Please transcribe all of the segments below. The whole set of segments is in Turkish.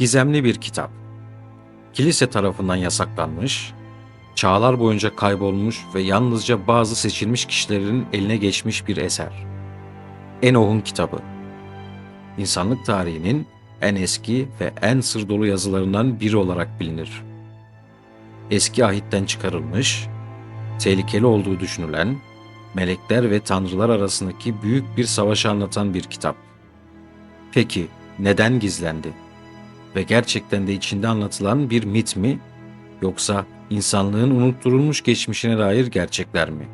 Gizemli bir kitap. Kilise tarafından yasaklanmış, çağlar boyunca kaybolmuş ve yalnızca bazı seçilmiş kişilerin eline geçmiş bir eser. Enoch'un kitabı. İnsanlık tarihinin en eski ve en sır dolu yazılarından biri olarak bilinir. Eski ahitten çıkarılmış, tehlikeli olduğu düşünülen, melekler ve tanrılar arasındaki büyük bir savaşı anlatan bir kitap. Peki neden gizlendi? Ve gerçekten de içinde anlatılan bir mit mi yoksa insanlığın unutturulmuş geçmişine dair gerçekler mi?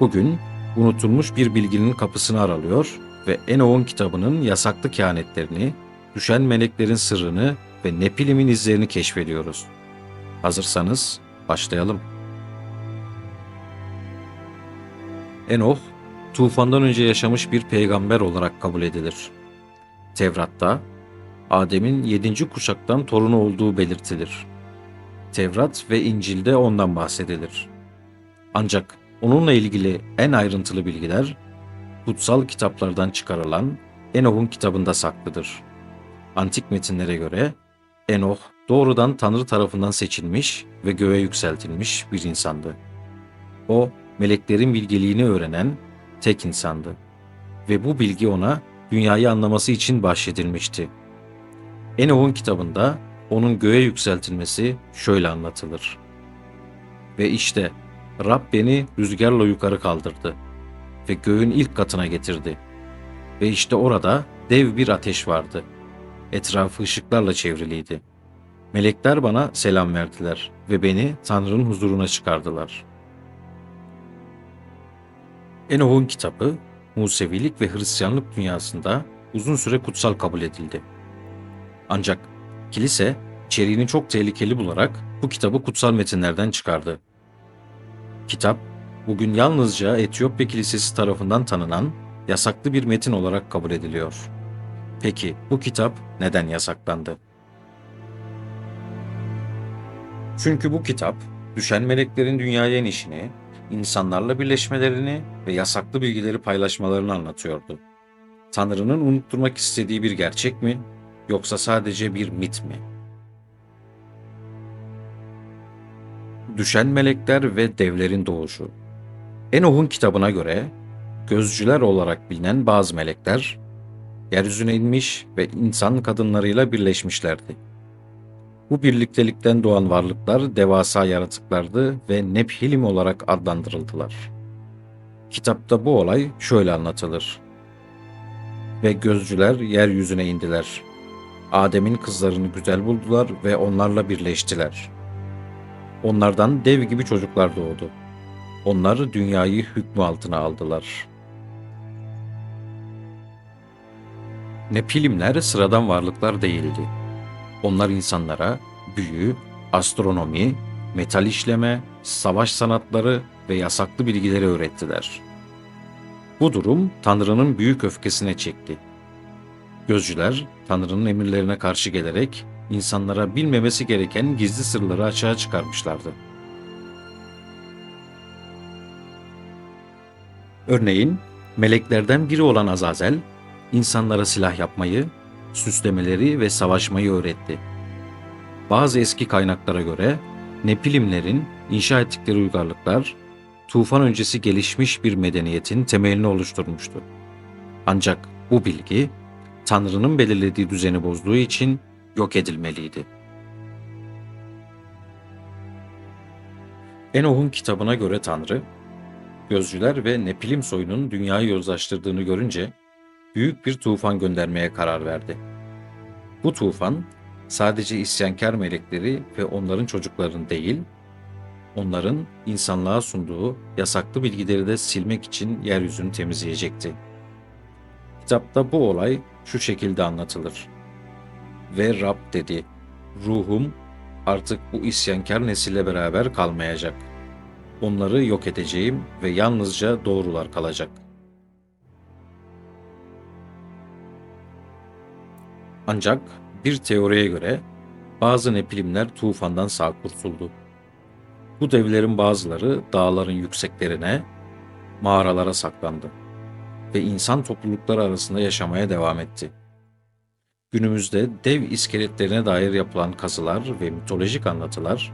Bugün unutulmuş bir bilginin kapısını aralıyor ve Enoch'un kitabının yasaklı kehanetlerini, düşen meleklerin sırrını ve Nepilim'in izlerini keşfediyoruz. Hazırsanız başlayalım. Enoch, tufandan önce yaşamış bir peygamber olarak kabul edilir. Tevrat'ta Adem'in yedinci kuşaktan torunu olduğu belirtilir. Tevrat ve İncil'de ondan bahsedilir. Ancak onunla ilgili en ayrıntılı bilgiler kutsal kitaplardan çıkarılan Enoch'un kitabında saklıdır. Antik metinlere göre Enoch doğrudan Tanrı tarafından seçilmiş ve göğe yükseltilmiş bir insandı. O, meleklerin bilgeliğini öğrenen tek insandı ve bu bilgi ona dünyayı anlaması için bahşedilmişti. Enoch'un kitabında onun göğe yükseltilmesi şöyle anlatılır. Ve işte Rab beni rüzgarla yukarı kaldırdı ve göğün ilk katına getirdi. Ve işte orada dev bir ateş vardı. Etrafı ışıklarla çevriliydi. Melekler bana selam verdiler ve beni Tanrı'nın huzuruna çıkardılar. Enoch'un kitabı, Musevilik ve Hristiyanlık dünyasında uzun süre kutsal kabul edildi. Ancak kilise içeriğini çok tehlikeli bularak bu kitabı kutsal metinlerden çıkardı. Kitap bugün yalnızca Etiyopya Kilisesi tarafından tanınan yasaklı bir metin olarak kabul ediliyor. Peki bu kitap neden yasaklandı? Çünkü bu kitap düşen meleklerin dünyaya inişini, insanlarla birleşmelerini ve yasaklı bilgileri paylaşmalarını anlatıyordu. Tanrı'nın unutturmak istediği bir gerçek mi yoksa sadece bir mit mi? Düşen melekler ve devlerin doğuşu. Enoch'un kitabına göre gözcüler olarak bilinen bazı melekler yeryüzüne inmiş ve insan kadınlarıyla birleşmişlerdi. Bu birliktelikten doğan varlıklar devasa yaratıklardı ve Nephilim olarak adlandırıldılar. Kitapta bu olay şöyle anlatılır. Ve gözcüler yeryüzüne indiler. Adem'in kızlarını güzel buldular ve onlarla birleştiler. Onlardan dev gibi çocuklar doğdu. Onlar dünyayı hükmü altına aldılar. Nepilimler sıradan varlıklar değildi. Onlar insanlara büyü, astronomi, metal işleme, savaş sanatları ve yasaklı bilgileri öğrettiler. Bu durum Tanrı'nın büyük öfkesine çekti. Gözcüler Tanrı'nın emirlerine karşı gelerek insanlara bilmemesi gereken gizli sırları açığa çıkarmışlardı. Örneğin meleklerden biri olan Azazel, insanlara silah yapmayı, süslemeleri ve savaşmayı öğretti. Bazı eski kaynaklara göre Nepilimlerin inşa ettikleri uygarlıklar tufan öncesi gelişmiş bir medeniyetin temelini oluşturmuştu. Ancak bu bilgi Tanrı'nın belirlediği düzeni bozduğu için yok edilmeliydi. Enoch'un kitabına göre Tanrı, gözcüler ve Nepilim soyunun dünyayı yozlaştırdığını görünce büyük bir tufan göndermeye karar verdi. Bu tufan sadece isyankar melekleri ve onların çocuklarını değil, onların insanlığa sunduğu yasaklı bilgileri de silmek için yeryüzünü temizleyecekti. Kitapta bu olay şu şekilde anlatılır. Ve Rab dedi, ruhum artık bu isyankar nesille beraber kalmayacak. Onları yok edeceğim ve yalnızca doğrular kalacak. Ancak bir teoriye göre bazı nepilimler tufandan sağ kurtuldu. Bu devlerin bazıları dağların yükseklerine, mağaralara saklandı ve insan toplulukları arasında yaşamaya devam etti. Günümüzde dev iskeletlerine dair yapılan kazılar ve mitolojik anlatılar,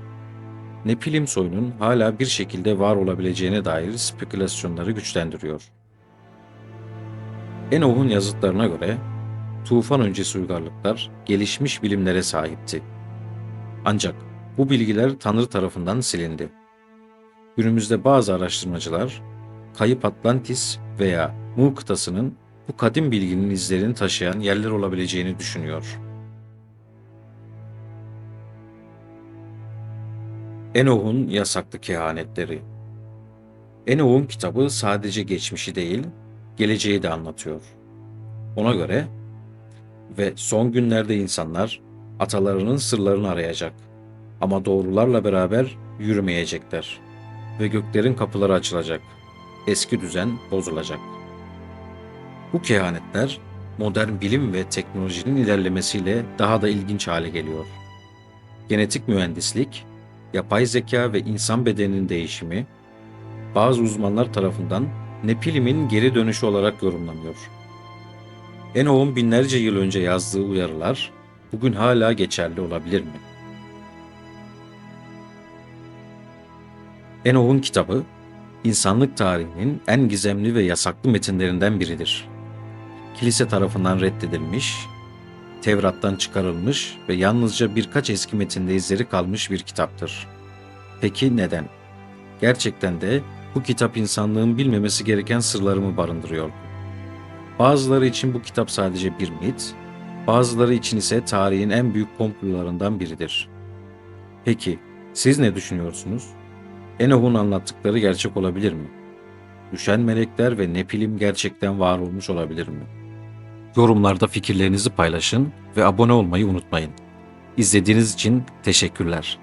Nepilim soyunun hala bir şekilde var olabileceğine dair spekülasyonları güçlendiriyor. Enoch'un yazıtlarına göre tufan öncesi uygarlıklar gelişmiş bilimlere sahipti. Ancak bu bilgiler Tanrı tarafından silindi. Günümüzde bazı araştırmacılar kayıp Atlantis veya Mu kıtasının bu kadim bilginin izlerini taşıyan yerler olabileceğini düşünüyor. Enoch'un yasaklı kehanetleri Enoch'un kitabı sadece geçmişi değil, geleceği de anlatıyor. Ona göre ve son günlerde insanlar atalarının sırlarını arayacak ama doğrularla beraber yürümeyecekler ve göklerin kapıları açılacak. Eski düzen bozulacak. Bu kehanetler modern bilim ve teknolojinin ilerlemesiyle daha da ilginç hale geliyor. Genetik mühendislik, yapay zeka ve insan bedeninin değişimi bazı uzmanlar tarafından Nepilim'in geri dönüşü olarak yorumlanıyor. Enoch'un binlerce yıl önce yazdığı uyarılar bugün hala geçerli olabilir mi? Enoch'un kitabı, insanlık tarihinin en gizemli ve yasaklı metinlerinden biridir. Kilise tarafından reddedilmiş, Tevrat'tan çıkarılmış ve yalnızca birkaç eski metinde izleri kalmış bir kitaptır. Peki neden? Gerçekten de bu kitap insanlığın bilmemesi gereken sırlarımı barındırıyor. Bazıları için bu kitap sadece bir mit, bazıları için ise tarihin en büyük komplolarından biridir. Peki siz ne düşünüyorsunuz? Enoch'un anlattıkları gerçek olabilir mi? Düşen melekler ve Nepilim gerçekten var olmuş olabilir mi? Yorumlarda fikirlerinizi paylaşın ve abone olmayı unutmayın. İzlediğiniz için teşekkürler.